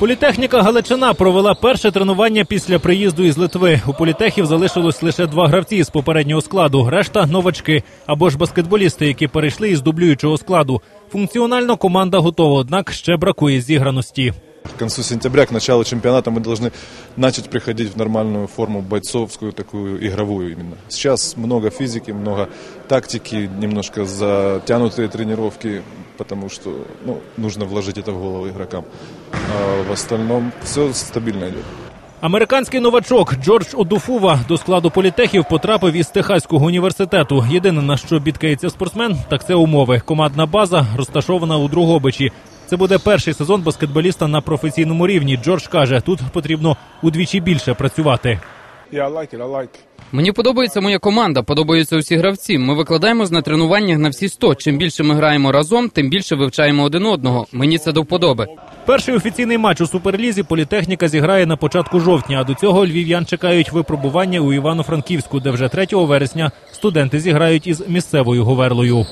Політехніка Галичина провела перше тренування після приїзду із Литви. У політехів залишилось лише два гравці з попереднього складу. Решта новачки або ж баскетболісти, які перейшли із дублюючого складу. Функціонально команда готова, однак ще бракує зіграності. К концу сентября, к началу чемпионата мы должны начать приходить в нормальную форму бойцовскую, такую игровую именно. Сейчас много физики, много тактики, немножко затянутые тренировки, потому что ну, нужно вложить это в голову игрокам. А в остальном все стабильно идет. Американський новачок Джордж Одуфува до складу політехів потрапив із Техаського університету. Єдине на що бідкається спортсмен, так це умови. Командна база розташована у Другобичі. Це буде перший сезон баскетболіста на професійному рівні. Джордж каже, тут потрібно удвічі більше працювати. Yeah, I like it. I like. Мені подобається моя команда, подобаються усі гравці. Ми викладаємось на тренуваннях на всі 100. Чим більше ми граємо разом, тим більше вивчаємо один одного. Мені це до вподоби. Перший офіційний матч у суперлізі політехніка зіграє на початку жовтня. А до цього львів'ян чекають випробування у Івано-Франківську, де вже 3 вересня студенти зіграють із місцевою говерлою.